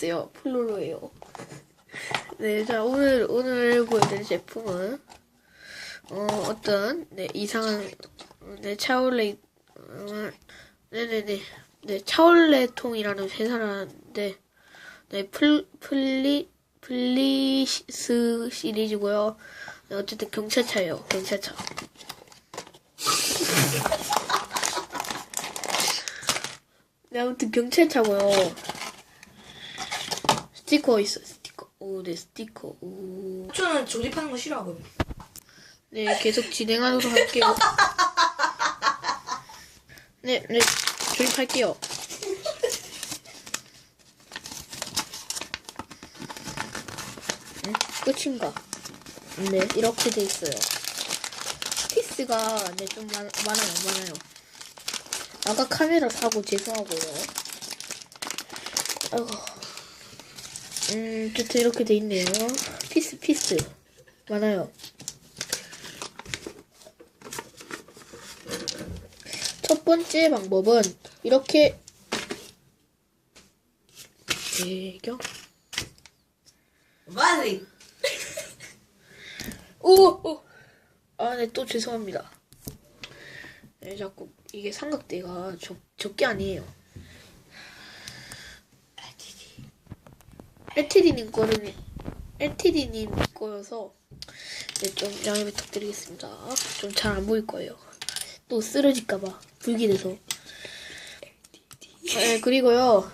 있어요. 폴로로예요. 네, 자 오늘 오늘 보여드릴 제품은 어 어떤 네 이상한 네 차올레 어, 네네네 네 차올레통이라는 회사라는데 네 플, 플리 플리스 시리즈고요. 네, 어쨌든 경찰차예요. 경찰차. 네 아무튼 경찰차고요. 스티커 있어 스티커. 오, 네 스티커. 오. 저는 조립하는 거 싫어하거든요. 네, 계속 진행하도록 할게요. 네, 네, 조립할게요. 음, 끝인가? 네, 이렇게 돼 있어요. 피스가 네, 좀 많, 많아요, 많아요. 아까 카메라 사고 죄송하고요. 아이고. 음, 어쨌든 이렇게 돼 있네요. 피스, 피스. 많아요. 첫 번째 방법은 이렇게 배경 마리. 오! 오! 아, 네, 또 죄송합니다. 네, 자꾸 이게 삼각대가 적, 적게 아니에요. LTD님 거는 LTD님 거여서 네, 좀 양해 부탁드리겠습니다. 좀 잘 안 보일 거예요. 또 쓰러질까봐 불길해서. 네, 그리고요.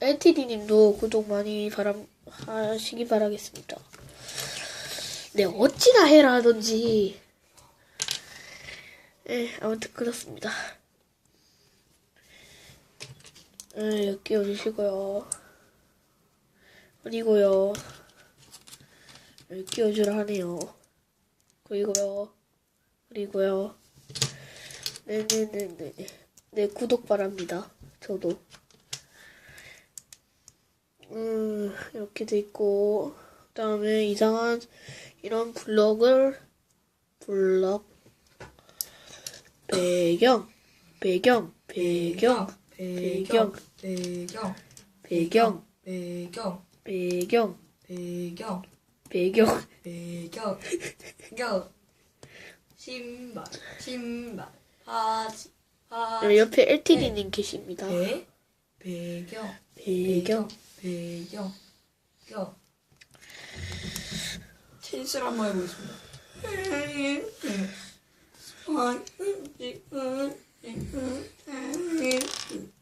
LTD님도 구독 많이 바람 하시기 바라겠습니다. 네, 어찌나 해라 하던지. 네, 아무튼 그렇습니다. 네, 여기 끼워주시고요. 그리고요. 끼워주라 하네요. 그리고요. 그리고요. 네네네네. 네, 구독 바랍니다. 저도. 음, 이렇게 돼 있고, 그 다음에 이상한 이런 블럭을, 블럭, 배경, 배경, 배경, 배경, 배경. 배경, 배경. 배경, 배경. 배경, 배경. 배경. 신발. 신발. 바지. 바지. 네, 옆에 LTD님 계십니다. 배. 배경. 배경, 배경. 배경. 테니스를 한번 해보겠습니다. 테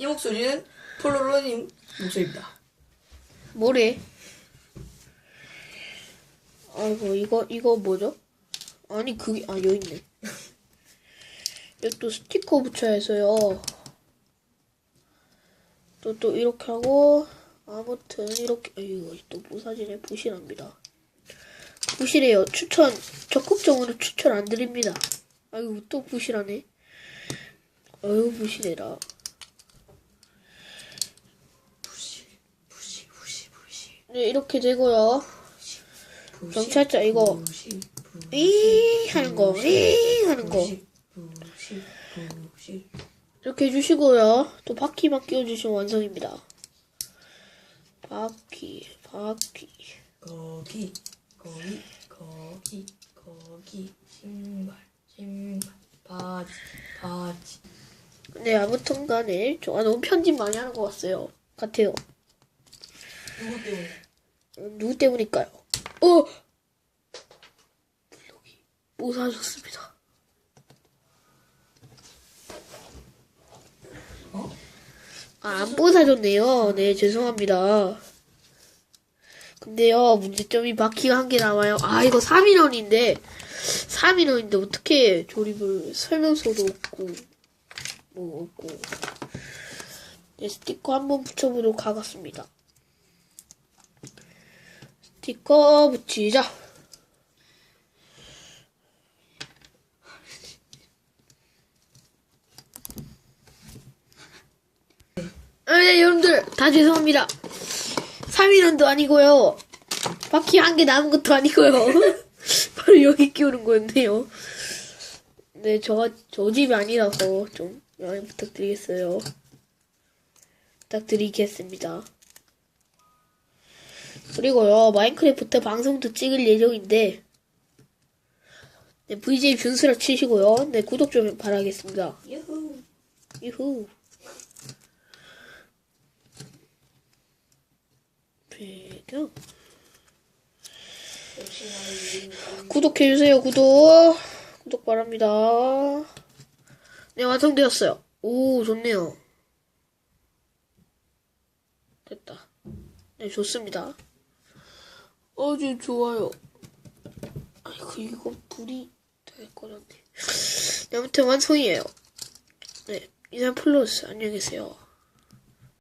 이 목소리는 폴로로님 목소리입니다. 뭐래? 아이고, 이거, 이거 뭐죠? 아니, 그게, 아, 여기 있네. 여기 또 스티커 붙여야 해서요. 또, 또, 이렇게 하고, 아무튼, 이렇게, 아이고, 또 무사진에 부실합니다. 부실해요. 추천, 적극적으로 추천 안 드립니다. 아이고, 또 부실하네. 아이고, 부실해라. 부시, 부시, 부시, 부시. 네, 이렇게 되고요. 경찰차 이거 이 하는 거, 이 하는 거. 이렇게 해주시고요. 또 바퀴만 끼워주시면 완성입니다. 바퀴, 바퀴. 거기, 거기, 거기, 거기. 신발, 신발. 바지, 바지. 네, 아무튼 간에, 저, 아, 너무 편집 많이 하는 것 같아요. 같아요. 누구 때문에? 음, 누구 때문일까요? 어! 블록이 못 사줬습니다. 어? 아, 안 뽀사줬네요. 네, 죄송합니다. 근데요, 문제점이 바퀴가 한 개 남아요. 아, 이거 3인원인데, 3인원인데 어떻게 조립을 설명서도 없고, 뭐 없고. 네, 스티커 한번 붙여보도록 하겠습니다. 스티커 붙이자. 아, 네, 여러분들, 다 죄송합니다. 3인원도 아니고요. 바퀴 한 개 남은 것도 아니고요. 바로 여기 끼우는 거였네요. 네, 저, 저 집이 아니라서 좀 양해 부탁드리겠어요. 부탁드리겠습니다. 그리고요, 마인크래프트 방송도 찍을 예정인데, 네, VJ 준수라 치시고요. 네, 구독 좀 바라겠습니다. 유후. 이후. 배경. 구독해주세요, 구독. 구독 바랍니다. 네, 완성되었어요. 오, 좋네요. 됐다. 네, 좋습니다. 아주 좋아요. 아이고, 이거 불이 될 거였네. 네, 아무튼 완성이에요. 네, 이상 플러스. 안녕히 계세요.